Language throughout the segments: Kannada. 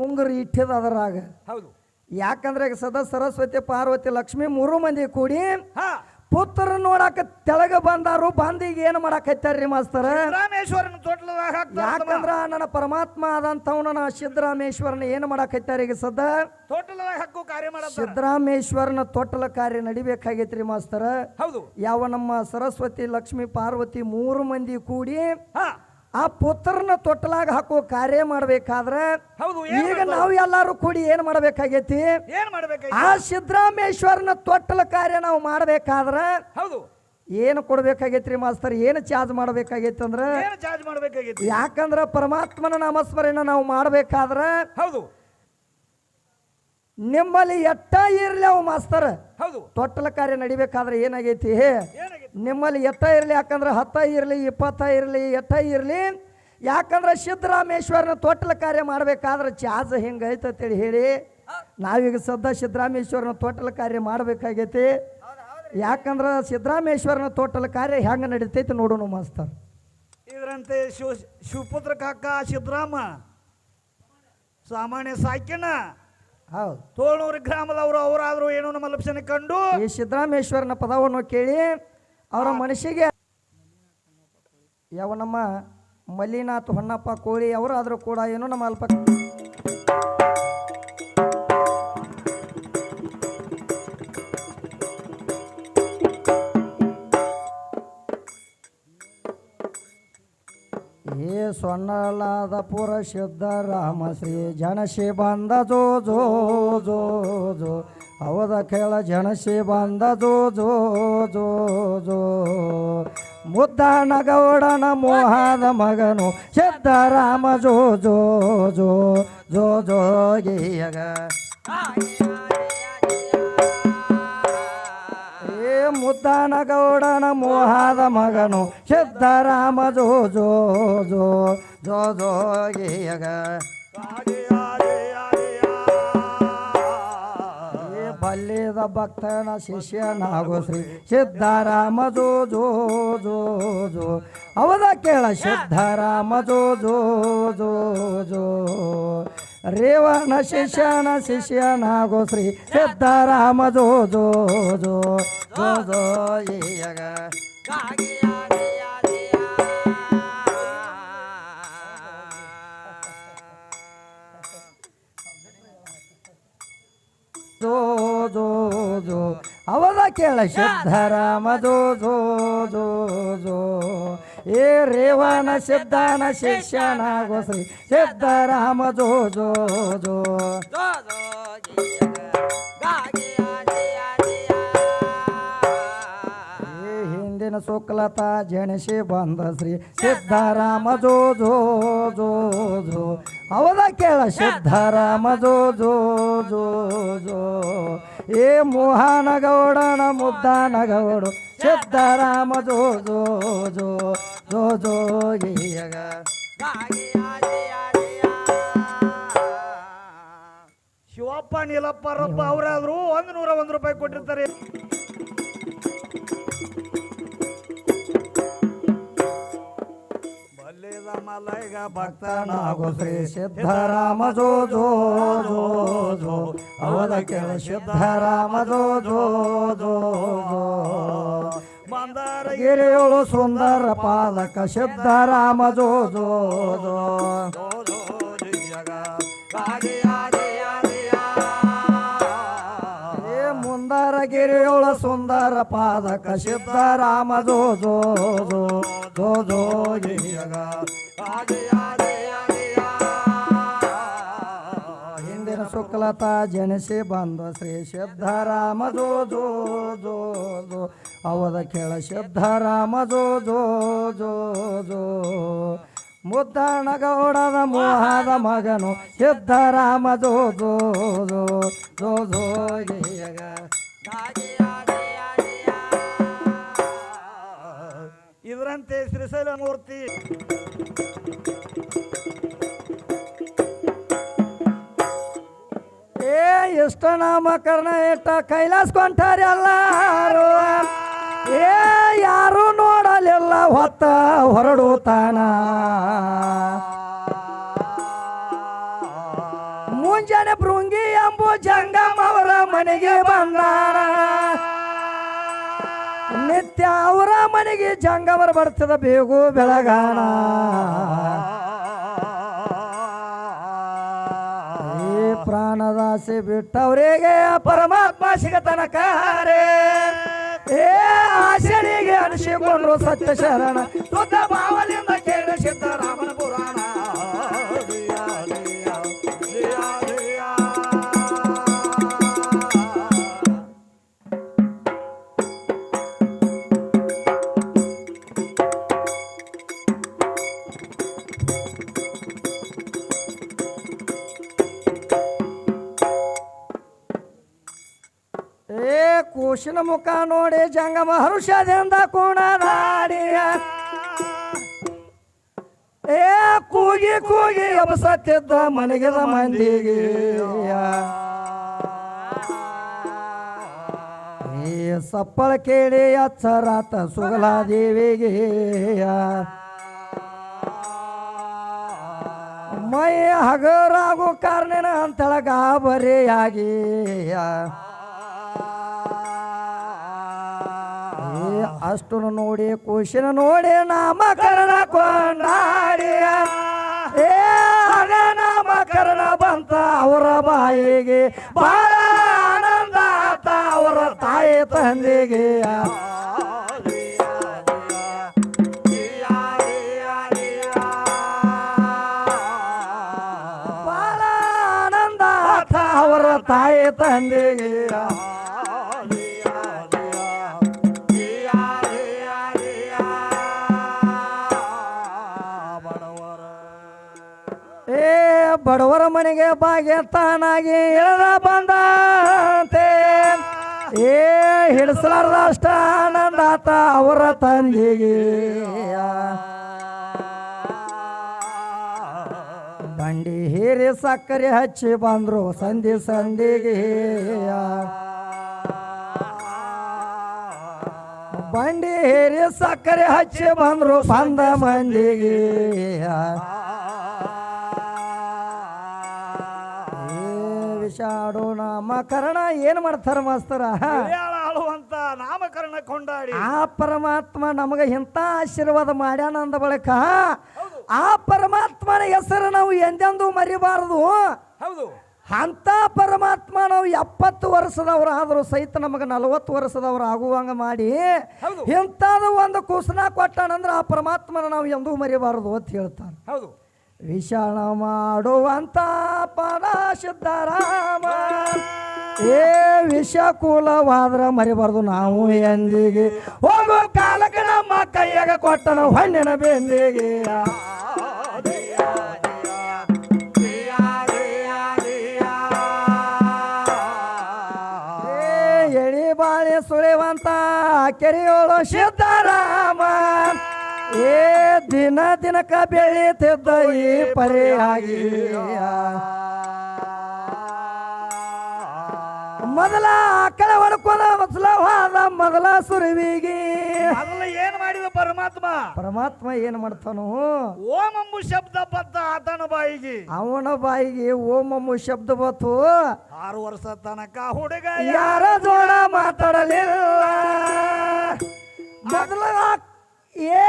ಉಂಗುರ ಇಟ್ಟಿದ ಅದರಾಗ ಹೌದು. ಯಾಕಂದ್ರೆ ಈಗ ಸದಾ ಸರಸ್ವತಿ ಪಾರ್ವತಿ ಲಕ್ಷ್ಮಿ ಮೂರು ಮಂದಿ ಕೂಡಿ ಹಾ. ಪುತ್ರ ನೋಡಾಕ ತೆಳಗ ಬಂದಾರು ಏನು ಏನ್ ಮಾಡಾಕತ್ತಾರ್ರಿ ಮಾಸ್ತರ? ರಾಮೇಶ್ವರನ ತೋಟಲದಾಗ ಯಾಕಂದ್ರ ನನ್ನ ಪರಮಾತ್ಮ ಆದಂತವನ ಸಿದ್ದರಾಮೇಶ್ವರನ ಏನ್ ಮಾಡಾಕತ್ತಾರ ಈಗ ಸದ ತೋಟಲದಾಗ ಹಕ್ಕು ಕಾರ್ಯ ಸಿದ್ದರಾಮೇಶ್ವರನ ತೊಟ್ಟಲ ಕಾರ್ಯ ನಡಿಬೇಕಾಗೈತ್ರಿ ಮಾಸ್ತರ. ಹೌದು. ಯಾವ ನಮ್ಮ ಸರಸ್ವತಿ ಲಕ್ಷ್ಮಿ ಪಾರ್ವತಿ ಮೂರು ಮಂದಿ ಕೂಡಿ ಹಾ. ಆ ಪುತ್ರನ ತೊಟ್ಟಲಾಗ ಹಾಕೋ ಕಾರ್ಯ ಮಾಡ್ಬೇಕಾದ್ರೆ ಹೌದು ಏನ್ ಈಗ ನಾವು ಎಲ್ಲಾರು ಕೂಡಿ ಏನ್ ಮಾಡ್ಬೇಕಾಗೈತಿ? ಏನ್ ಆ ಸಿದ್ದರಾಮೇಶ್ವರನ ತೊಟ್ಟಲ ಕಾರ್ಯ ನಾವು ಮಾಡ್ಬೇಕಾದ್ರೆ ಹೌದು. ಏನು ಕೊಡ್ಬೇಕಾಗೈತ್ರಿ ಮಾಸ್ತರ್? ಏನು ಚಾರ್ಜ್ ಮಾಡ್ಬೇಕಾಗೈತಿ ಅಂದ್ರೆ ಏನು ಚಾರ್ಜ್ ಮಾಡ್ಬೇಕಾಗಿತ್ತು ಯಾಕಂದ್ರ ಪರಮಾತ್ಮನ ನಾಮಸ್ಮರಣೆ ನಾವು ಮಾಡ್ಬೇಕಾದ್ರೆ ಹೌದು. ನಿಮ್ಮಲ್ಲಿ ಎಟ್ಟ ಇರಲಿ ಅವು ಮಾಸ್ತರ್? ಹೌದು. ತೊಟ್ಟಲ ಕಾರ್ಯ ನಡಿಬೇಕಾದ್ರೆ ಏನಾಗೈತಿ? ನಿಮ್ಮಲ್ಲಿ ಎಟ್ಟ ಇರಲಿ ಯಾಕಂದ್ರೆ ಹತ್ತ ಇರಲಿ ಇಪ್ಪತ್ತ ಇರಲಿ ಎಟ್ಟ ಇರಲಿ ಯಾಕಂದ್ರೆ ಸಿದ್ದರಾಮೇಶ್ವರನ ತೊಟ್ಟಲ ಕಾರ್ಯ ಮಾಡ್ಬೇಕಾದ್ರೆ ಚಾಜ್ ಹಿಂಗೈತೆ ಅಂತೇಳಿ ಹೇಳಿ ನಾವೀಗ ಸದ್ದ ಸಿದ್ದರಾಮೇಶ್ವರನ ತೊಟ್ಟಲ ಕಾರ್ಯ ಮಾಡ್ಬೇಕಾಗೈತಿ. ಯಾಕಂದ್ರೆ ಸಿದ್ದರಾಮೇಶ್ವರನ ತೊಟ್ಟಲ ಕಾರ್ಯ ಹೆಂಗೆ ನಡೀತೈತಿ ನೋಡೋಣ ಮಾಸ್ತರ್. ಇದರಂತೆ ಶಿವ ಶಿವಪುತ್ರ ಕಾಕ ಸಿದ್ದರಾಮ. ಸಾಮಾನ್ಯ ಸಾಕಿನ. ಹೌದು. ತೋಳೂರು ಗ್ರಾಮದವರು ಅವರಾದರೂ ಏನೋ ನಮ್ಮ ಲಕ್ಷಣ ಕಂಡು ಈ ಸಿದ್ದರಾಮೇಶ್ವರನ ಪದವನ್ನು ಕೇಳಿ ಅವರ ಮನಸ್ಸಿಗೆ ಯಾವ ನಮ್ಮ ಮಲ್ಲಿನಾಥ್ ಹೊನ್ನಪ್ಪ ಕೋಳಿ ಅವರಾದರೂ ಕೂಡ ಏನೋ ನಮ್ಮ ಅಲ್ಪ ಏ ಸೊನ್ನಲಾದ ಪುರ ರಾಮ ಶ್ರೀ ಜನಶಿ ಬಂದ ಜೋ ಜೋ ಜೋ ಜೋ. ಅವದ ಕೆಳ ಜನಶಿ ಬಂದ ಜೋ ಜೋ ಜೋ ಜೋ. ಮುದ್ದಾನ ಗೌಡನ ಮೋಹದ ಮಗನು ಸಿದ್ದರಾಮ ಜೋ ಜೋ ಜೋ. ಜೋ ಜೋ ಮುದ್ದಾನ ಗೌಡನ ಮೋಹದ ಮಗನು ಸಿದ್ದರಾಮ ಜೋ ಜೋ ಜೋ ಜೋ ಜೋ ಗೀಯಗ ಏ ಬಲ್ಲಿದ ಭಕ್ತನ ಶಿಷ್ಯನಾಗೋ ಶ್ರೀ ಸಿದ್ದರಾಮ ಜೋ ಜೋ ಜೋ ಜೋ. ಅವದ ಕೇಳ ಸಿದ್ದರಾಮ ಜೋ ಜೋ ಜೋ ಜೋ. ರೇವಣ ಶಿಷ್ಯನ ಶಿಷ್ಯನಾಗೋ ಶ್ರೀ ಸಿದ್ದರಾಮ ಜೋ ಜೋ ಜೋ ಜೋ ಜೋ ಈಯಗ ಜೋ ಜೋ ಜೋ ಅವದ ಕೇಳ ಸಿದ್ದರಾಮ ಜೋ ಜೋ ಜೋ ಜೋ ಏ ರೇವಣ ಸಿದ್ಧಾನ ಶಿಷ್ಯನಾಗೋ ಸಿದ್ಧ ಸಿದ್ದರಾಮ ಜೋ ಜೋ ಜೋ. ಏ ಹಿಂದಿನ ಶುಕ್ಲತಾ ಜನಿಸಿ ಬಂದ ಶ್ರೀ ಸಿದ್ದರಾಮ ಜೋ ಜೋ ಜೋ ಜೋ. ಅವದ ಕೇಳ? ಸಿದ್ದರಾಮ ಜೋ ಜೋ ಜೋ ಜೋ. ಏ ಮೋಹನ ಗೌಡನ ಮುದ್ದಾನ ಗೌಡು ಸಿದ್ದರಾಮ ಜೋ ಜೋ ಜೋ ಜೋ ಜೋ ಗೀಯಗ ಶಿವಪ್ಪ, ನೀಲಪ್ಪ, ರಪ್ಪ, ಅವರಾದ್ರು ಒಂದು ನೂರ ಒಂದು ರೂಪಾಯಿ ಕೊಟ್ಟಿರ್ತಾರೆ. ಮಲೈಗ ಭಕ್ತನಾಗೋ ಶ್ರೀ ಸಿದ್ದರಾಮ ಜೋ ಜೋ ಜೋ ಜೋ ಅವದ ಕೇಳ ಸಿದ್ದರಾಮ ಜೋ ಜೋ ಜೋ ಮಂದಾರ ಗಿರಿಯೋಳು ಸುಂದರ ಪಾಲಕ ಸಿದ್ದರಾಮ ಜೋ ಜೋ ಜೋ ಮುಂದರ ಗಿರಿಯೋಳ ಸುಂದರ ಪಾದಕ ಸಿದ್ದರಾಮ ಜೋ ಜೋ ಜೋ ಹಿಂದಿನ ಶುಕ್ಲತಾ ಜನಿಸಿ ಬಂದ ಶ್ರೀ ಸಿದ್ದರಾಮ ಜೋ ಜೋ ಜೋ ಜೋ ಅವದ ಕೇಳ ಸಿದ್ದರಾಮ ಜೋ ಜೋ ಜೋ ಜೋ ಮುದ್ದಾಣ ಗೌಡದ ಮೋಹದ ಮಗನು ಜೋ ಜೋ ಜೋ ಜೋ ಜೋ ಇದರಂತೆ ಶ್ರೀಶೈಲ ಮೂರ್ತಿ ಏ, ಎಷ್ಟ ನಾಮಕರಣ ಇಟ್ಟ ಕೈಲಾಸ್ ಕೊಂಟಾರಿ ಎಲ್ಲಾರು ಏ, ಯಾರು ನೋಡಲಿಲ್ಲ ಹೊತ್ತ ಹೊರಡುತ್ತಾನ ಮುಂಜಾನೆ ಭೃಂಗಿ ಎಂಬು ಜಂಗಮ ಅವರ ಮನೆಗೆ ಬಂದಾನ. ನಿತ್ಯ ಅವರ ಮನೆಗೆ ಜಂಗವರ ಬರ್ತದ ಬೇಗು ಬೆಳಗಾನ. ಈ ಪ್ರಾಣದಾಸೆ ಬಿಟ್ಟವರಿಗೆ ಪರಮಾತ್ಮ ಸಿಗತನಕ ಏ ಆಶನಿಗೆ ಅನಿಸಿಕೊಂಡ್ರು ಸತ್ಯ ಶರಣ ಶುದ್ಧ ಭಾವದಿಂದ ಕೇಳಿ ಸಿದ್ದರಾಮನ ಪುರಾಣ. ಮುಖ ನೋಡಿ ಜಂಗಮ ಹರುಷದಿಂದ ಕುಣದಾಡಿಯ ಏ, ಕೂಗಿ ಕೂಗಿ ಎಬಸತ್ತಿದ್ದ ಮನೆಗಿದ ಮಂದಿಗೆ. ಏ ಸಪ್ಪಳ ಕೇಳಿ ಅಚ್ಚರಾತ ಸುಗಲಾದೇವಿಗೆ ಮೈ ಹಗರಾಗು ಕಾರಣನ ಅಂತಳ ಗಾಬರಿಯಾಗಿ. ಅಷ್ಟನ್ನು ನೋಡಿ ಖುಷಿನ ನೋಡಿ ನಾಮಕರಣ ಕೊಂಡಾಡಿಯ. ಏ ನಾಮಕರಣ ಬಂತ ಅವರ ಬಾಯಿಗೆ. ಬಾಳ ಆನಂದ ಆತ ಅವರ ತಾಯಿ ತಂದೆಗೆ. ಬಹಳ ಆನಂದ ಅವರ ತಾಯಿ ತಂದೆಗೆ. ಬಡವರ ಮನೆಗೆ ಬಾಗೆ ತಾನಾಗಿ ಇಳದ ಬಂದಂತೆ ಏ, ಹಿಡಿಸಲಾರ್ದ ಅಷ್ಟ ಅವರ ತಂದಿಗೆ ಬಂಡಿ ಹೀರಿ ಸಕ್ಕರೆ ಹಚ್ಚಿ ಬಂದ್ರು ಸಂಧಿ ಸಂಧಿಗೆ. ಬಂಡಿ ಹೇರಿ ಸಕ್ಕರೆ ಹಚ್ಚಿ ಬಂದ್ರು ಬಂದ ಮಂದಿಗೆ. ವಿಷಾಡು ನಾಮಕರಣ ಏನ್ ಮಾಡ್ತಾರ ಮಾಸ್ತರ? ಆಳುವಂತ ನಾಮಕರಣ ಕೊಂಡಾಡಿ. ಆ ಪರಮಾತ್ಮ ನಮಗೆ ಇಂಥ ಆಶೀರ್ವಾದ ಮಾಡ್ಯಾನ ಅಂದ ಬಳಿಕ ಆ ಪರಮಾತ್ಮನ ಹೆಸರು ನಾವು ಎಂದೆಂದೂ ಮರಿಬಾರದು. ಹೌದು. ಅಂತ ಪರಮಾತ್ಮ ನಾವು ಎಪ್ಪತ್ತು ವರ್ಷದವ್ರು ಆದರೂ ಸಹಿತ ನಮಗೆ ನಲವತ್ತು ವರ್ಷದವ್ರು ಆಗುವಂಗ ಮಾಡಿ. ಇಂಥದ್ದು ಒಂದು ಕುಸನ ಕೊಟ್ಟಾನಂದ್ರೆ ಆ ಪರಮಾತ್ಮನ ನಾವು ಎಂದೂ ಮರಿಬಾರದು ಅಂತ ಹೇಳ್ತಾನೆ. ಹೌದು. ವಿಷಾಣ ಮಾಡುವಂತ ಪದ ರಾಮ. ಏ ವಿಷ ಕೂಲವಾದ್ರ ಮರಿಬಾರ್ದು ನಾವು ಎಂದಿಗೆ. ಹೋಗೋ ಕಾಲಕ್ಕೆ ನಮ್ಮ ಕೈಯಾಗ ಕೊಟ್ಟನ ಹಣ್ಣಿನ ಬೆಂದಿಗೆ. ಎಳಿ ಬಾಳೆ ಸುಳಿವಂತ ಕೆರೆಯೋಳು ಸಿದ್ಧರಾಮ ಏ ದಿನ ದಿನಕ ಬೆಳೀತಿದ್ದ ಈ ಪರಿಯಾಗಿ. ಮೊದಲ ಆಕಳ ಹೊಡ್ಕೊಂಡ ಮೊದಲವಾದ ಮೊದಲ ಸುರುವಿಗೆ. ಮೊದಲ ಏನ್ ಮಾಡಿದ ಪರಮಾತ್ಮ? ಪರಮಾತ್ಮ ಏನ್ ಮಾಡ್ತಾನು? ಓಂ ಅಮ್ಮು ಶಬ್ದ ಬದ್ದ ಆತನ ಬಾಯಿಗೆ. ಅವನ ಬಾಯಿಗೆ ಓಮಮ್ಮು ಶಬ್ದ ಬತ್ತು ಆರು ವರ್ಷ ತನಕ ಹುಡುಗ ಯಾರ ಜೋಡ ಮಾತಾಡಲಿಲ್ಲ. ಮೊದಲ ಏ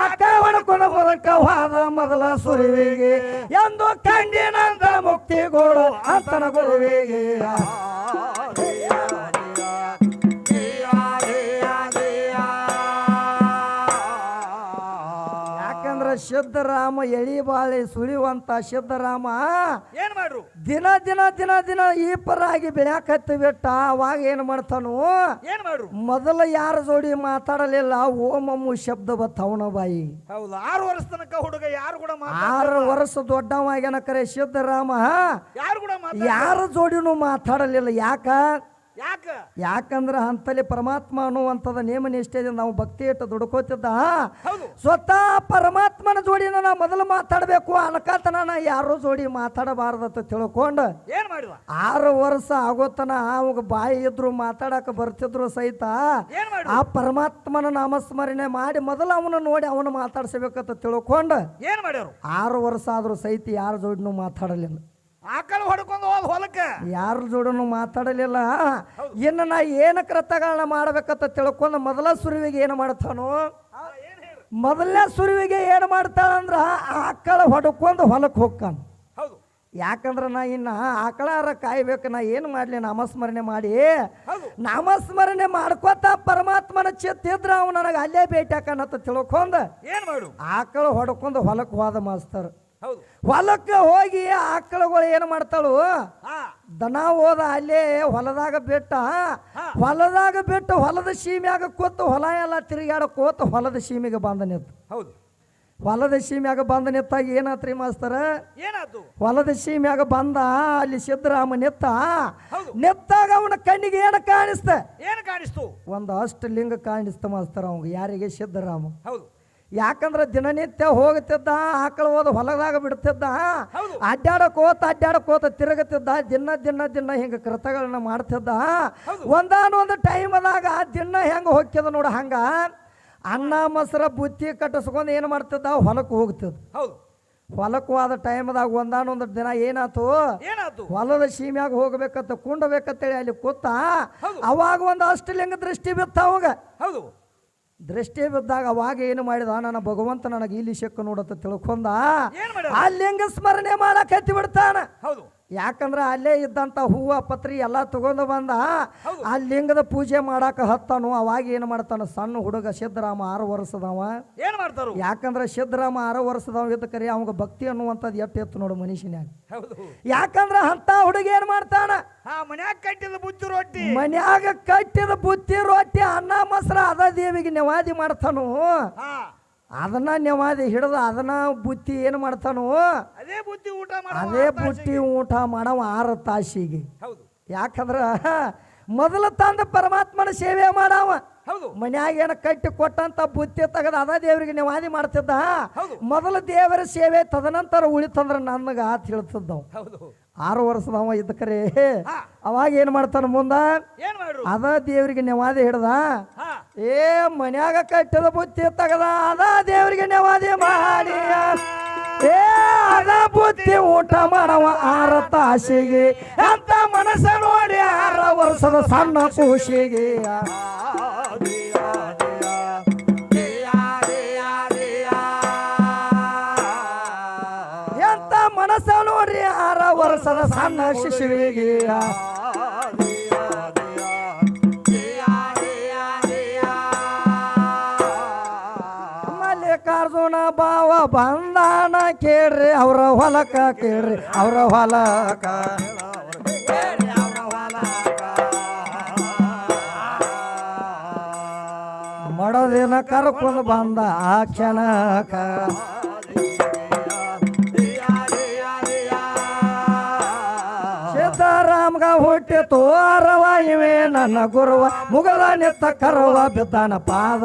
ಆಟ ಹೊಡ್ಕೊಂಡು ಬದುಕವಾದ ಮೊದಲ ಸುರುವಿಗೆ. ಎಂದು ಕಂಡಿನಂತ ಮುಕ್ತಿ ಗೋಡು ಅಂತನ ಗುರುವಿಗೆ. ಸಿದ್ದರಾಮ ಎಳಿ ಬಾಳೆ ಸುಳಿಯುವಂತ ಸಿದ್ದರಾಮ. ಏನ್ ಮಾಡ್ರು? ದಿನ ದಿನ ದಿನ ದಿನ ಈ ಪರಾಗಿ ಬೆಳ್ಯಾಕತ್ತಿ ಬಿಟ್ಟ. ಅವಾಗ ಏನು ಮಾಡ್ತಾನು? ಏನ್ ಮಾಡ್ರು? ಮೊದಲ ಯಾರ ಜೋಡಿ ಮಾತಾಡಲಿಲ್ಲ ಓಮಮ್ಮು ಶಬ್ದ ಬತ್ತವನ ಬಾಯಿ. ಹೌದು ಆರು ವರ್ಷ ತನಕ ಹುಡುಗ ಯಾರು ಕೂಡ ಆರು ವರ್ಷ ದೊಡ್ಡವಾಗ ಕರೆ ಸಿದ್ದರಾಮ. ಯಾರು ಕೂಡ ಯಾರ ಜೋಡಿನೂ ಮಾತಾಡಲಿಲ್ಲ. ಯಾಕ? ಯಾಕ? ಯಾಕಂದ್ರ ಅಂತಲ್ಲಿ ಪರಮಾತ್ಮ ಅನ್ನುವಂಥದ ನೇಮ ನಿಷ್ಠೆಯಿಂದ ನಾವು ಭಕ್ತಿ ಇಟ್ಟು ದುಡ್ಕೋತಿದ್ದ ಸ್ವತಃ ಪರಮಾತ್ಮನ ಜೋಡಿನ ನಾ ಮೊದಲು ಮಾತಾಡಬೇಕು ಅನ್ಕತನ ಯಾರು ಯಾರೋ ಜೋಡಿ ಮಾತಾಡಬಾರ್ದಂತ ತಿಳ್ಕೊಂಡು ಏನ್ ಮಾಡಿದ ಆರು ವರ್ಷ ಆಗೋತನ ಅವಾಗ ಬಾಯಿ ಇದ್ರು ಮಾತಾಡಕ ಬರ್ತಿದ್ರು ಸಹಿತ. ಆ ಪರಮಾತ್ಮನ ನಾಮಸ್ಮರಣೆ ಮಾಡಿ ಮೊದಲು ಅವನ ನೋಡಿ ಅವನು ಮಾತಾಡ್ಸಬೇಕಂತ ತಿಳ್ಕೊಂಡು. ಏನ್ ಮಾಡ್ಯಾರು? ಆರು ವರ್ಷ ಆದ್ರೂ ಸಹಿತ ಯಾರ ಜೋಡಿನೂ ಮಾತಾಡಲಿಲ್ಲ. ಆಕಳು ಹೊಡ್ಕೊಂಡು ಹೊಲಕ್ಕ? ಯಾರ ಜೋಡನು ಮಾತಾಡಲಿಲ್ಲ. ಇನ್ನು ನಾ ಏನು ಕೃತಗಳನ್ನ ಮಾಡ್ಬೇಕಂತ ತಿಳ್ಕೊಂಡು ಮೊದಲ ಸುರುವಿಗೆ ಏನು ಮಾಡ್ತಾನು? ಮೊದಲನೇ ಸುರುವಿಗೆ ಏನು ಮಾಡ್ತಾಳಂದ್ರ ಆಕಳ ಹೊಡ್ಕೊಂಡು ಹೊಲಕ್ಕೆ ಹೋಗ್ತಾನ. ಯಾಕಂದ್ರೆ ನಾ ಇನ್ನು ಆಕಳಾರ ಕಾಯ್ಬೇಕು ನಾ ಏನು ಮಾಡಲಿ ನಾಮಸ್ಮರಣೆ ಮಾಡಿ. ನಾಮಸ್ಮರಣೆ ಮಾಡ್ಕೋತ ಪರಮಾತ್ಮನ ಚಿತ್ತಿದ್ರ ಅವ್ ನನಗೆ ಅಲ್ಲೇ ಭೇಟಿ ಹಾಕಣತ್ತ ತಿಳ್ಕೊಂಡು ಏನು ಮಾಡು? ಆಕಳ ಹೊಡ್ಕೊಂಡು ಹೊಲಕ್ಕೆ ಹೋದ ಮಾಸ್ತರ್. ಹೊಲಕ್ಕೆ ಹೋಗಿ ಆಕಳುಗಳು ಏನು ಮಾಡ್ತಾಳು? ದನ ಹೋದ ಅಲ್ಲೇ ಹೊಲದಾಗ ಬಿಟ್ಟ. ಹೊಲದಾಗ ಬಿಟ್ಟು ಹೊಲದ ಸೀಮ್ಯಾಗ ಕೂತು ಹೊಲ ಎಲ್ಲ ತಿರುಗಾಡ ಕೂತು ಹೊಲದ ಸೀಮೆಗೆ ಬಂದ ನಿಂತು. ಹೌದು. ಹೊಲದ ಸೀಮ್ಯಾಗ ಬಂದ ನಿಂತಾಗ ಏನಾತ್ರಿ ಮಾಸ್ತರ? ಏನಾಯ್ತು ಹೊಲದ ಸೀಮ್ಯಾಗ ಬಂದ ಅಲ್ಲಿ ಸಿದ್ದರಾಮ ನಿತ್ತ. ನಿತ್ತಾಗ ಅವನ ಕಣ್ಣಿಗೆ ಏನು ಕಾಣಿಸ್ತ? ಏನ್ ಕಾಣಿಸ್ತು? ಒಂದು ಅಷ್ಟು ಲಿಂಗ ಕಾಣಿಸ್ತ ಮಾಸ್ತರ ಅವಂಗ ಯಾರಿಗೆ? ಸಿದ್ದರಾಮ. ಹೌದು. ಯಾಕಂದ್ರೆ ದಿನನಿತ್ಯ ಹೋಗುತ್ತಿದ್ದ ಆಕಳ ಹೋದ ಹೊಲದಾಗ ಬಿಡ್ತಿದ್ದ. ಅಡ್ಡಾಡಕೋತ ಹೋತ ಅಡ್ಡಾಡಕ್ ಹೋತ ತಿರುಗುತ್ತಿದ್ದ ದಿನ ದಿನ ದಿನ ಹಿಂಗೆ ಕೃತಗಳನ್ನ ಮಾಡ್ತಿದ್ದ. ಒಂದಾನೊಂದು ಟೈಮದಾಗ ದಿನ ಹೆಂಗೆ ಹೋಗ್ತದ ನೋಡ ಹಂಗ? ಅನ್ನ ಮೊಸರ ಬುತ್ತಿ ಕಟ್ಟಿಸ್ಕೊಂಡು ಏನು ಮಾಡ್ತಿದ್ದ? ಹೊಲಕ್ಕೆ ಹೋಗ್ತಿದ್ದ. ಹೌದು. ಹೊಲಕ್ಕೆ ಹೋದ ಟೈಮ್ದಾಗ ಒಂದಾನೊಂದು ದಿನ ಏನಾಯ್ತು ಹೊಲದ ಸೀಮ್ಯಾಗ ಹೋಗ್ಬೇಕಂತ ಕುಂಡಬೇಕಂತೇಳಿ ಅಲ್ಲಿ ಕೂತ. ಅವಾಗ ಒಂದು ಅಷ್ಟಲಿಂಗ ದೃಷ್ಟಿ ಬಿತ್ತ ಅವಾಗ. ಹೌದು. ದೃಷ್ಟಿ ಬಿದ್ದಾಗ ಅವಾಗ ಏನು ಮಾಡಿದ? ನನ್ನ ಭಗವಂತ ನನಗೆ ಇಲ್ಲಿ ಶಕ್ಕು ನೋಡತ್ತ ತಿಳ್ಕೊಂಡ ಅಲ್ಲಿ ಹೆಂಗ ಆ ಲಿಂಗ ಸ್ಮರಣೆ ಮಾಡಕ್ ಹತ್ತಿ ಬಿಡ್ತಾನ. ಹೌದು. ಯಾಕಂದ್ರ ಅಲ್ಲೇ ಇದ್ದಂತ ಹೂವ ಪತ್ರಿ ಎಲ್ಲ ತಗೊಂಡು ಬಂದ ಆ ಲಿಂಗದ ಪೂಜೆ ಮಾಡಾಕ ಹತ್ತಾನು. ಅವಾಗ ಏನು ಮಾಡ್ತಾನ? ಸಣ್ಣ ಹುಡುಗ ಸಿದ್ದರಾಮ ಆರು ವರ್ಷದವ. ಏನು ಮಾಡ್ತಾರ? ಯಾಕಂದ್ರೆ ಸಿದ್ದರಾಮ ಆರು ವರ್ಷದವ ಇದ್ದ ಕರಿ ಅವಾಗ ಭಕ್ತಿ ಅನ್ನುವಂಥದ್ದು ಎಷ್ಟು ಎತ್ತು ನೋಡು ಮನುಷ್ಯನ್ಯಾಗ ಯಾಕಂದ್ರೆ ಅಂತ ಹುಡುಗ ಏನು ಮಾಡ್ತಾನ? ಮನ್ಯಾಗ ಕಟ್ಟಿದ ಬುತ್ತಿ ರೊಟ್ಟಿ. ಮನ್ಯಾಗ ಕಟ್ಟಿದ ಬುತ್ತಿ ರೊಟ್ಟಿ ಅನ್ನ ಮೊಸರ ಅದ ದೇವಿಗೆ ನೆವಾದಿ ಮಾಡ್ತಾನು. ಅದನ್ನ ನೆವಾದಿ ಹಿಡಿದು ಅದನ್ನ ಬುತ್ತಿ ಏನು ಮಾಡ್ತಾನೋ? ಅದೇ ಬುತ್ತಿ ಊಟ ಅದೇ ಬುತ್ತಿ ಊಟ ಮಾಡವ ಆರು ತಾಸಿಗೆ. ಹೌದು. ಯಾಕಂದ್ರ ಮೊದಲ ತಂದ ಪರಮಾತ್ಮನ ಸೇವೆ ಮಾಡವ. ಹೌದು. ಮನ್ಯಾಗ ಏನ ಕಟ್ಟಿ ಕೊಟ್ಟಂತ ಬುತ್ತಿ ತೆಗೆದು ಅದ ದೇವರಿಗೆ ನೆವಾದಿ ಮಾಡ್ತಿದ್ದ. ಮೊದಲ ದೇವರ ಸೇವೆ ತದನಂತರ ಉಳಿತಂದ್ರ ನನಗ ಅಂತ ಹೇಳ್ತಿದ್ದವು ಆರು ವರ್ಷದವ ಇದ್ದ ಕರೆ. ಅವಾಗ ಏನ್ ಮಾಡ್ತಾನ ಮುಂದ? ಅದ ದೇವರಿಗೆ ನೆವಾದಿ ಹಿಡ್ದ. ಏ ಮನ್ಯಾಗ ಕಟ್ಟದ ಬುತ್ತಿ ತಗದ ಅದ ದೇವರಿಗೆ ನೆವಾದಿ ಮಾಡಿ. ಏ ಅದ ಬುತ್ತಿ ಊಟ ಮಾಡವ ಆರ ತಾಸಿಗೆ ಅಂತ ಮನಸ್ಸ ನೋಡಿ ಆರ ವರ್ಷದ ಸಣ್ಣ ಖುಷಿಗೆ ವರ್ಷದ ಸಣ್ಣ ಶಿಶುವಿಗೆ ಮಲ್ಲಿಕಾರ್ಜುನ ಬಾವ ಬಂದಾನ ಕೇಳ್ರಿ ಅವ್ರ ಹೊಲಕ ಕೇಳ್ರಿ ಅವ್ರ ಹೊಲಕ. ಮಡದಿನ ಕರ್ಕೊಂಡು ಬಂದ ಆ ಕ್ಷಣಕ. ಅರವ ಇವೆ ನನ್ನ ಗುರುವ ಮುಗದ ನಿತ್ತ ಕರವ ಬಿದ್ದಾನ ಪಾದ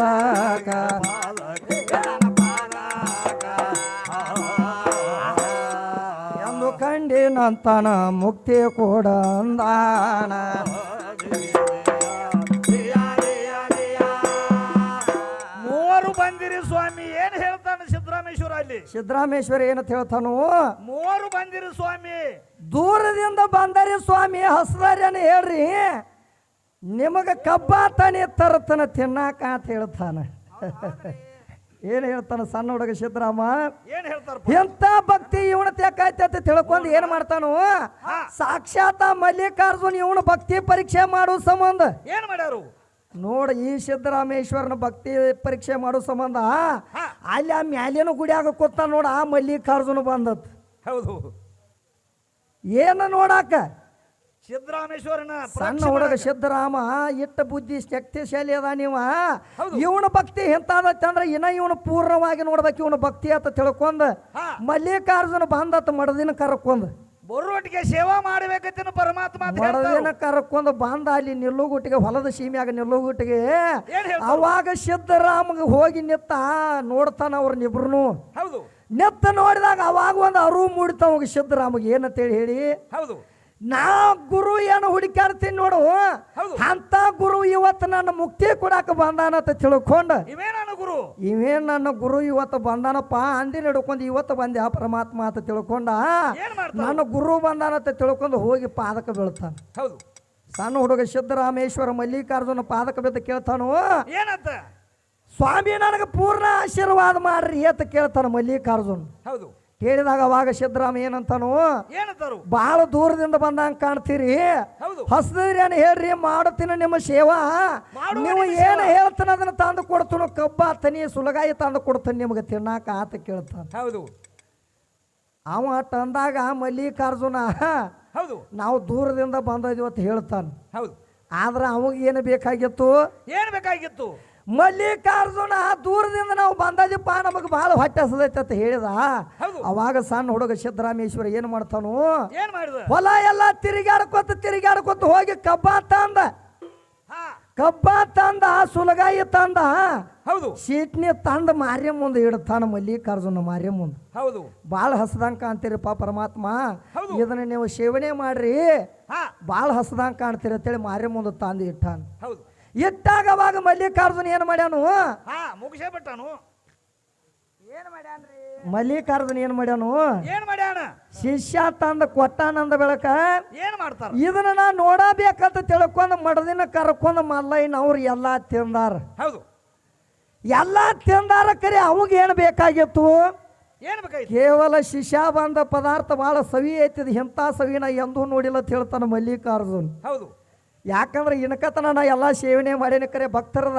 ಎಂದು ಕಂಡಿನಂತನ ಮುಕ್ತಿ ಕೂಡ ಅಂದಾನ. ಮೂವರು ಬಂದಿರಿ ಸ್ವಾಮಿ ಏನ್ ಹೇಳ್ತಾನೆ ಸಿದ್ದರಾಮೇಶ್ವರ ಅಲ್ಲಿ? ಸಿದ್ದರಾಮೇಶ್ವರ ಏನಂತ ಹೇಳ್ತಾನು? ಮೂವರು ಬಂದಿರಿ ಸ್ವಾಮಿ. ದೂರದಿಂದ ಬಂದರಿ ಸ್ವಾಮಿ ಹಸ್ದಾರ್ಯನ ಹೇಳ್ರಿ ನಿಮಗೆ ಕಬ್ಬ ತಾನೇ ತರತನ ತಿನ್ನಾಕ ಅಂತ ಹೇಳ್ತಾನ. ಏನು ಹೇಳ್ತಾನೆ ಸಣ್ಣ ಹುಡುಗ ಸಿದ್ದರಾಮ? ಏನು ಹೇಳ್ತಾರ ಎಂತ ಭಕ್ತಿ ಇವನ ತ್ಯಾಕಾಯ್ತಿ ಅಂತ ತಿಳ್ಕೊಂಡು ಏನು ಮಾಡ್ತಾನು? ಸಾಕ್ಷಾತ್ ಮಲ್ಲಿಕಾರ್ಜುನ್ ಇವನ ಭಕ್ತಿ ಪರೀಕ್ಷೆ ಮಾಡೋ ಸಂಬಂಧ. ಏನು ಮಾಡ್ಯಾರು? ನೋಡ ಈ ಸಿದ್ದರಾಮೇಶ್ವರನ ಭಕ್ತಿ ಪರೀಕ್ಷೆ ಮಾಡೋ ಸಂಬಂಧ. ಅಲ್ಲಿ ಆ ಮ್ಯಾಲಿನ ಗುಡಿಯಾಗ ಕೂತ ನೋಡ ಆ ಮಲ್ಲಿಕಾರ್ಜುನ ಬಂದದ್ದು ಹೌದು. ಏನ ನೋಡಾಕ ಸಿದ್ದರಾಮೇಶ್ವರನ ಸಣ್ಣ ಹುಡುಗ ಸಿದ್ದರಾಮ ಇಟ್ಟ ಬುದ್ಧಿ ಶಕ್ತಿಶಾಲಿ ಅದ ನೀವ. ಇವನ ಭಕ್ತಿ ಎಂತಾದತ್ತಂದ್ರೆ ಇನ್ನ ಇವನು ಪೂರ್ಣವಾಗಿ ನೋಡ್ಬೇಕು ಇವನ ಭಕ್ತಿ ಅಂತ ತಿಳ್ಕೊಂಡ್. ಮಲ್ಲಿಕಾರ್ಜುನ ಬಂದತ್ ಮಡದಿನ ಕರ್ಕೊಂಡ್ ಬರೋಟಿಗೆ ಸೇವಾ ಮಾಡಬೇಕು ಪರಮಾತ್ಮ ಮಡದಿನ. ಕರ್ಕೊಂಡ್ ಬಂದ ಅಲ್ಲಿ ನಿಲ್ಲುಗುಟ್ಟಿಗೆ ಹೊಲದ ಸೀಮ್ಯಾಗ ನಿಲ್ಲುಗುಟ್ಟಿಗೆ? ಅವಾಗ ಸಿದ್ದರಾಮಗೆ ಹೋಗಿ ನಿತ್ತ ನೋಡ್ತಾನ ಅವ್ರನ್ನಿಬ್ರು ಹೌದು ನಿತ್ತ ನೋಡಿದಾಗ ಅವಾಗ ಒಂದು ಅರಿವು ಮೂಡಿತ ಅವಾಗ ಸಿದ್ದರಾಮಗೆ ಏನಂತೇಳಿ ಹೇಳಿ? ಹೌದು. ನಾ ಗುರು ಏನು ಹುಡುಕಾಡ್ತೀನಿ ನೋಡು. ಅಂತ ಗುರು ಇವತ್ತು ನನ್ನ ಮುಕ್ತಿ ಕೊಡಾಕ ಬಂದಾನಂತ ತಿಳ್ಕೊಂಡು. ನನ್ನ ಗುರು? ಇವೇನ್ ನನ್ನ ಗುರು ಇವತ್ತು ಬಂದಾನಪ್ಪ? ಅಂದಿ ನಡ್ಕೊಂಡು ಇವತ್ತು ಬಂದೆ ಆ ಪರಮಾತ್ಮ ಅಂತ ತಿಳ್ಕೊಂಡ. ನನ್ನ ಗುರು ಬಂದಾನಂತ ತಿಳ್ಕೊಂಡು ಹೋಗಿ ಪಾದಕ ಬೀಳ್ತಾನ. ಹೌದು. ಸಣ್ಣ ಹುಡುಗ ಸಿದ್ದರಾಮೇಶ್ವರ ಮಲ್ಲಿಕಾರ್ಜುನ ಪಾದಕ ಬಿದ್ದು ಕೇಳ್ತಾನು? ಏನಂತ? ಸ್ವಾಮಿ ನನಗೆ ಪೂರ್ಣ ಆಶೀರ್ವಾದ ಮಾಡ್ರಿ ಏತ ಕೇಳ್ತಾನ ಮಲ್ಲಿಕಾರ್ಜುನ್. ಹೌದು. ಕೇಳಿದಾಗ ಅವಾಗ ಸಿದ್ದರಾಮ ಏನಂತಾನು ಏನಂತಾರು? ಬಹಳ ದೂರದಿಂದ ಬಂದಂಗ ಕಾಣ್ತೀರಿ. ಹೌದು. ಏನು ಏನ್ ಹೇಳ್ರಿ ಮಾಡುತ್ತೀನಿ ನಿಮ್ಮ ಸೇವಾ. ನೀವು ಏನು ಹೇಳ್ತಾನ ಅದನ್ನ ತಂದು ಕೊಡ್ತೀನೋ ಕಬ್ಬ ತನಿ ಸುಲಗಾಯಿ ತಂದು ಕೊಡ್ತಾನೆ ನಿಮಗೆ ತಿನ್ನಾಕ ಆತ ಕೇಳ್ತಾನ. ಹೌದು. ಅವ ತಂದಾಗ ಮಲ್ಲಿಕಾರ್ಜುನ ಹೌದು. ನಾವು ದೂರದಿಂದ ಬಂದಿದ್ವಿ ಅಂತ ಹೇಳ್ತಾನೆ. ಹೌದು. ಆದ್ರೆ ಅವಾಗ ಏನು ಬೇಕಾಗಿತ್ತು? ಏನು ಬೇಕಾಗಿತ್ತು? ಮಲ್ಲಿಕಾರ್ಜುನ ದೂರದಿಂದ ನಾವು ಬಂದದಿಪ್ಪ ನಮಗೆ ಬಹಳ ಹೊಟ್ಟೆ ಹಸದೈತೆ ಅಂತ ಹೇಳಿದ. ಅವಾಗ ಸಣ್ಣ ಹುಡುಗ ಸಿದ್ದರಾಮೇಶ್ವರ ಏನು ಮಾಡ್ತಾನು? ಹೊಲ ಎಲ್ಲ ತಿರುಗಾಡ್ಕೊತ ತಿರುಗಾಡ್ಕೊತ ಹೋಗಿ ಕಬ್ಬ ತಂದ. ಕಬ್ಬ ತಂದ ಸುಲಗಾಯಿ ತಂದ. ಹೌದು. ಸೀಟ್ನಿ ತಂದ ಮಾರ್ಯ ಮುಂದೆ ಇಡ್ತಾನ ಮಲ್ಲಿಕಾರ್ಜುನ ಮಾರ್ಯ ಮುಂದೆ ಹೌದು. ಭಾಳ ಹಸದಂಗ ಕಾಣ್ತೀರಪ್ಪ ಪರಮಾತ್ಮ. ಇದನ್ನ ನೀವು ಸೇವನೆ ಮಾಡ್ರಿ. ಭಾಳ ಹಸದಂಗ ಕಾಣ್ತೀರಿ ಅಂತೇಳಿ ಮಾರ್ಯ ಮುಂದೆ ತಂದು ಇಟ್ಟಾನ. ಹೌದು. ಇಟ್ಟಾಗ ಅವಾಗ ಮಲ್ಲಿಕಾರ್ಜುನ ಏನು ಮಾಡ್ಯಾನು? ಹಾ ಮುಗಿಸೇ ಮಾಡ್ಯಾನ್ರಿ? ಮಲ್ಲಿಕಾರ್ಜುನ ಏನು ಮಾಡ್ಯಾನು? ಏನ್ ಮಾಡ್ಯಾನ? ಶಿಷ್ಯ ತಂದ ಕೊಟ್ಟಾನಂದ ಬೆಳಕ ಏನ್ ಮಾಡ್ತಾರ? ಇದನ್ನ ನಾ ನೋಡಬೇಕಂತ ತಿಳ್ಕೊಂಡು ಮಡದಿನ ಕರ್ಕೊಂಡು ಮಲ್ಲಯ್ಯನ ಅವ್ರು ಎಲ್ಲ ತಿಂದಾರ. ಹೌದು. ಎಲ್ಲ ತಿಂದಾರ ಕರೆ ಅವಾಗ ಏನು ಬೇಕಾಗಿತ್ತು? ಏನ್ ಬೇಕಾಗಿತ್ತು? ಕೇವಲ ಶಿಷ್ಯ ಬಂದ ಪದಾರ್ಥ ಬಹಳ ಸವಿ ಐತಿದ್ ಎಂತ ಸವಿನ ಎಂದೂ ನೋಡಿಲ್ಲ ಅಂತ ಹೇಳ್ತಾನೆ ಮಲ್ಲಿಕಾರ್ಜುನ್. ಹೌದು. ಯಾಕಂದ್ರೆ ಇನ್ಕತನ ನಾ ಎಲ್ಲ ಸೇವನೆ ಮಾಡೇನಿ ಕರೆ ಭಕ್ತರದ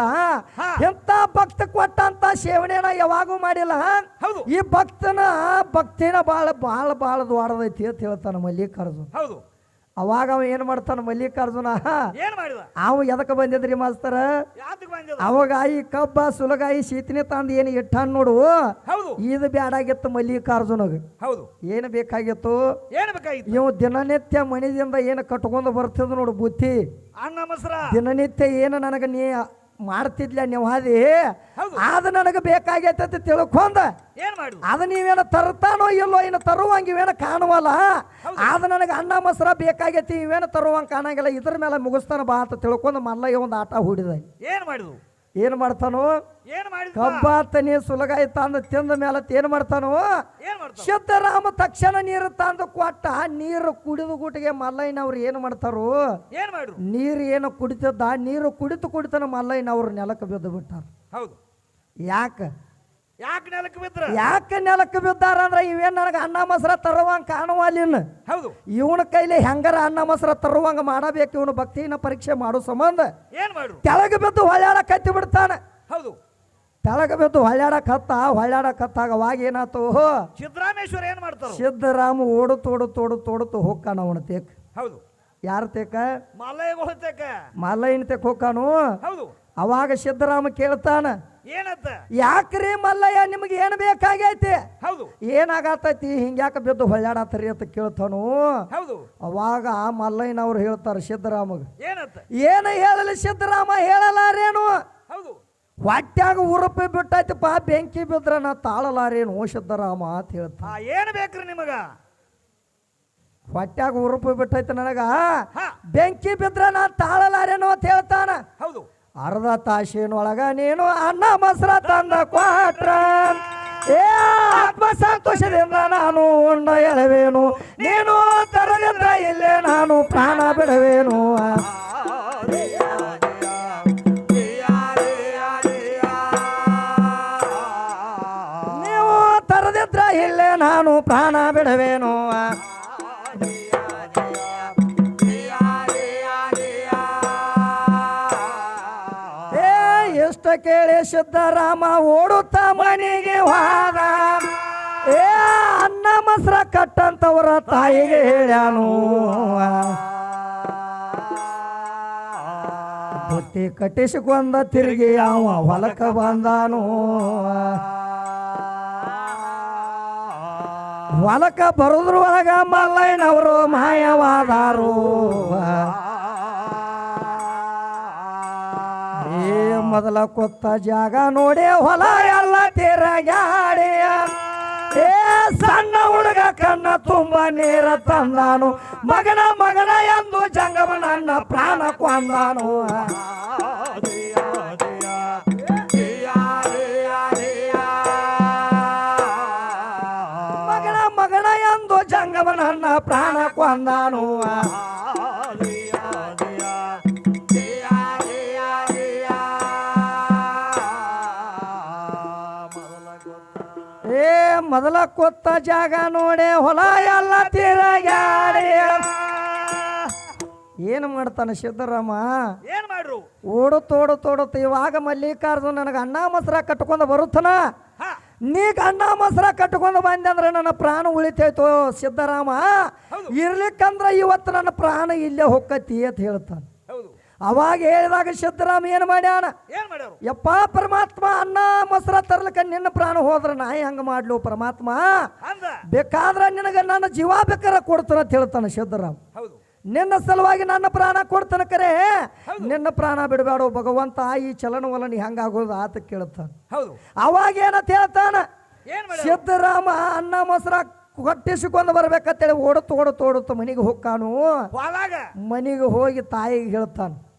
ಎಂತ ಭಕ್ತ ಕೊಟ್ಟಂತ ಸೇವನೆನ ಯಾವಾಗೂ ಮಾಡಿಲ್ಲ. ಹೌದು. ಈ ಭಕ್ತನ ಭಕ್ತಿನ ಭಾಳ ಭಾಳ ಭಾಳ ದೊಡ್ಡದೈತಿ ಅಂತ ಹೇಳ್ತಾನೆ ಮಲ್ಲಿಕಾರ್ಜುನ್. ಹೌದು. ಅವಾಗ ಅವ ಏನು ಮಾಡ್ತಾನ ಮಲ್ಲಿಕಾರ್ಜುನ? ಏನ್ ಅವ ಎದಕ್ಕೆ ಬಂದಿದ್ರಿ ಮಾಸ್ತರ? ಅವಾಗ ಈ ಕಬ್ಬ ಸುಲಗಾಯಿ ಶೀತನೆ ತಂದು ಏನು ಇಟ್ಟಾನ ನೋಡು. ಇದು ಬ್ಯಾಡಾಗಿತ್ತು ಮಲ್ಲಿಕಾರ್ಜುನಗ. ಹೌದು. ಏನು ಬೇಕಾಗಿತ್ತು? ಏನ್ ಬೇಕಾಗಿತ್ತು? ಇವು ದಿನನಿತ್ಯ ಮನೆಯಿಂದ ಏನು ಕಟ್ಕೊಂಡು ಬರ್ತದ ನೋಡು ಬುತ್ತಿ ದಿನನಿತ್ಯ ಏನು ನನಗೆ ನೀ ಮಾಡ್ತಿದ್ಲ ನೀವು ಹಾದಿ? ಹೌದು. ಅದು ನನಗೆ ಬೇಕಾಗೈತೆ ಅಂತ ತಿಳ್ಕೊಂಡ. ಏನ್ ಮಾಡಿ ಅದು ನೀವೇನ ತರ್ತಾನೋ ಇಲ್ಲೋ ಇನ್ನು ತರುವಂಗ ಇವೇನ ಕಾಣುವಲ್ಲ? ಅದು ನನಗೆ ಅನ್ನ ಮೊಸರ ಬೇಕಾಗೈತಿ ಇವೇನ ತರುವಂಗ ಕಾಣಂಗಿಲ್ಲ ಇದ್ರ ಮೇಲೆ ಮುಗಿಸ್ತಾನ ಬಾ ಅಂತ ತಿಳ್ಕೊಂಡು ಮಲ್ಲಯ್ಯ ಒಂದು ಆಟ ಹೂಡಿದ. ಏನ್ ಮಾಡಿದ್ವು ಏನು ಮಾಡ್ತಾನೋ? ಏನ್ ಕಬ್ಬ ತನಿ ಸುಲಗಾಯಿ ತಂದು ತಿಂದ ಮೇಲೆ ಏನ್ ಮಾಡ್ತಾನೋ? ಸಿದ್ದರಾಮ ತಕ್ಷಣ ನೀರು ತಂದು ಕೊಟ್ಟ ನೀರು ಕುಡಿದು ಗುಟ್ಟಿಗೆ ಮಲ್ಲಯ್ಯನವ್ರು ಏನು ಮಾಡ್ತಾರೋ? ಏನ್ ಮಾಡ್ರು ನೀರು ಏನು ಕುಡಿತದ? ನೀರು ಕುಡಿತು ಕುಡಿತನ ಮಲ್ಲಯ್ಯನವ್ರು ನೆಲಕ್ಕೆ ಬಿದ್ದು ಬಿಟ್ಟಾರ. ಹೌದು. ಯಾಕೆ? ಯಾಕೆ ನೆಲಕ್ಕೆ ಬಿದ್ರ? ಯಾಕೆ ನೆಲಕ್ಕೆ ಬಿದ್ದಾರ ಅಂದ್ರೆ ಇವೇನು ನನಗೆ ಅನ್ನ ಮೊಸರ ತರುವಂಗ ಕಾಣುವಲ್ಲಿನ ಹೌದು. ಇವನ ಕೈಲಿ ಹೆಂಗಾರ ಅನ್ನ ಮೊಸರ ತರುವಂಗ ಮಾಡಬೇಕು ಇವನು ಭಕ್ತಿನ ಪರೀಕ್ಷೆ ಮಾಡೋ ಸಂಬಂಧ. ಏನ್ ಮಾಡು ತೆಳಗ ಬಿದ್ದು ಹೊಳ್ಯಾಡಕ್ ಕತ್ತಿ ಬಿಡ್ತಾನೆ. ಹೌದು. ತೆಳಗೆ ಬಿದ್ದು ಹೊಳ್ಯಾಡಕ್ ಹತ್ತ ಹೊಳ್ಯಾಡಕ್ ಹತ್ತಾಗ ಅವಾಗ ಏನಾತು ಸಿದ್ದರಾಮೇಶ್ವರ ಏನ್ ಮಾಡ್ತಾರ? ಸಿದ್ದರಾಮ ಓಡು ತೋಡು ತೋಡು ತೋಡುತ್ತು ಹೋಗ್ಕಾನ ಅವನ ತೇಕ್. ಹೌದು. ಯಾರ ತೇಕ? ತೇಕ. ಮಲ್ಲಯ್ಯನ ತೇಕ್ ಹೋಗ್ಕಾನು ಹೌದು. ಅವಾಗ ಸಿದ್ದರಾಮ ಕೇಳ್ತಾನ ಏನತ್ತ ಯಾಕ್ರಿ ಮಲ್ಲಯ್ಯ ನಿಮ್ಗೆ ಏನು ಬೇಕಾಗೈತಿ? ಹೌದು. ಏನಾಗತೈತಿ? ಹಿಂಗ್ಯಾಕ ಬಿದ್ದು ಹೊಳ್ಳಾಡತ್ರಿ ಅಂತ ಕೇಳ್ತಾನು? ಹೌದು. ಅವಾಗ ಮಲ್ಲಯ್ಯನವ್ರು ಹೇಳ್ತಾರೆ ಸಿದ್ದರಾಮಗ. ಏನತ್ತ ಏನು ಹೇಳಲಿ ಸಿದ್ದರಾಮ ಹೇಳಲಾರೇನು? ಹೌದು. ಹೊಟ್ಯಾಗ ಉರುಪಿ ಪಾ ಬೆಂಕಿ ಬಿದ್ರ ನಾ ತಾಳಲಾರೇನು ಸಿದ್ದರಾಮ ಅಂತ ಹೇಳ್ತಾ ಏನ್ ಬೇಕ್ರಿ ನಿಮಗ? ಹೊಟ್ಯಾಗ ಉರುಪಿ ಬಿಟ್ಟೈತಿ ನನಗ. ಬೆಂಕಿ ಬಿದ್ರ ನಾ ತಾಳಲಾರೇನು ಅಂತ ಹೇಳ್ತಾನ. ಹೌದು. ಅರ್ಧ ತಾಸಿನೊಳಗ ನೀನು ಅನ್ನ ಮೊಸರ ತಂದ ಕ್ವಾಟ್ರ ಏ, ಆತ್ಮ ಸಂತೋಷದಿಂದ ನಾನು ಉಂಡ ಎಳವೇನು? ನೀನು ತರದಿಂದ ಇಲ್ಲೇ ನಾನು ಪ್ರಾಣ ಬಿಡವೇನು? ನೀವು ತರದಿದ್ರ ಇಲ್ಲೇ ನಾನು ಪ್ರಾಣ ಬಿಡವೇನು? ಎಷ್ಟು ಕೇಳಿ ಸಿದ್ದರಾಮ ಓಡುತ್ತ ಮನೆಗೆ ಹೋದ. ಏ, ಅನ್ನ ಮೊಸರ ಕಟ್ಟಂತವರ ತಾಯಿಗೆ ಹೇಳ್ಯಾನು. ಬುತ್ತಿ ಕಟ್ಟಿಸಿಕೊಂಡ ತಿರುಗಿ ಅವ ಹೊಲಕ ಬಂದಾನು. ಹೊಲಕ ಬರೋದ್ರೊಳಗ ಮಲ್ಲಯ್ಯನವರು ಮಾಯವಾದಾರು. ಮೊದಲ ಕೊತ್ತ ಜಾಗ ನೋಡಿ ಹೊಲ ಎಲ್ಲ ತಿರಗಾಡಿ ಏ, ಸಣ್ಣ ಹುಡುಗ ಕಣ್ಣ ತುಂಬ ನೀರ ತಂದಾನು. ಮಗನ ಮಗನ ಎಂದು ಜಂಗಮ ನನ್ನ ಪ್ರಾಣ ಕೊಂದಾನು. ಮಗನ ಮಗನ ಎಂದು ಜಂಗಮ ನನ್ನ ಪ್ರಾಣ ಕೊಂದಾನು. ಏ ಮೊದಲ ಕೊತ್ತ ಜಾಗ ನೋಡೆ ಹೊಲ ಎಲ್ಲ ತಿರಗಾಡಿ ಏನು ಮಾಡ್ತಾನೆ ಸಿದ್ದರಾಮ? ಏನು ಮಾಡ್ರು? ಓಡು ತೋಡು ತೋಡುತ್ತ ಇವಾಗ ಮಲ್ಲಿಕಾರ್ಜುನ ನನಗೆ ಅಣ್ಣ ಮೊಸರ ಕಟ್ಕೊಂಡು ಬರುತ್ತನ? ನೀಗ ನೀ ಅನ್ನ ಮೊಸರ ಕಟ್ಕೊಂಡು ಬಂದೆ ಅಂದ್ರೆ ನನ್ನ ಪ್ರಾಣ ಉಳಿತೈತೋ ಸಿದ್ದರಾಮ? ಇರ್ಲಿಕ್ಕಂದ್ರೆ ಇವತ್ತು ನನ್ನ ಪ್ರಾಣ ಇಲ್ಲೇ ಹೊಕ್ಕತಿ ಅಂತ ಹೇಳ್ತಾನೆ. ಅವಾಗ ಹೇಳಿದಾಗ ಸಿದ್ದರಾಮ ಏನು ಮಾಡ್ಯಾನ? ಏನ್ ಮಾಡ್ಯಾರು? ಯಪ್ಪ ಪರಮಾತ್ಮ ಅನ್ನ ಮೊಸರ ತರ್ಲಕ್ಕ ನಿನ್ನ ಪ್ರಾಣ ಹೋದ್ರ ನಾ ಹೆಂಗೆ ಮಾಡ್ಲು ಪರಮಾತ್ಮ. ಬೇಕಾದ್ರೆ ನಿನಗೆ ನನ್ನ ಜೀವ ಬೇಕಾರ ಕೊಡ್ತಾನ ಅಂತ ಹೇಳ್ತಾನೆ ಸಿದ್ದರಾಮ್ ಹೌದು. ನಿನ್ನ ಸಲುವಾಗಿ ನನ್ನ ಪ್ರಾಣ ಕೊಡ್ತಾನ ಕರೆ. ನಿನ್ನ ಪ್ರಾಣ ಬಿಡಬೇಡ ಭಗವಂತ ಈ ಚಲನವಲನ ಹೆಂಗಾಗೋದು ಆತ ಕೇಳ್ತಾನೆ. ಹೌದು. ಅವಾಗ ಏನಂತ ಹೇಳ್ತಾನ? ಏನ್ ಮಾಡ್ಯಾರು? ಸಿದ್ದರಾಮ ಅನ್ನ ಮೊಸರ ಕೊಟ್ಟಿಸಿಕೊಂಡು ಬರ್ಬೇಕಂತೇಳಿ ಓಡುತ್ತ ಓಡುತ್ತ ಓಡುತ್ತ ಮನೆಗೆ ಹೋಗ್ಕಾನು ಮನೆಗೆ ಹೋಗಿ ತಾಯಿಗೆ ಹೇಳ್ತಾನೆ.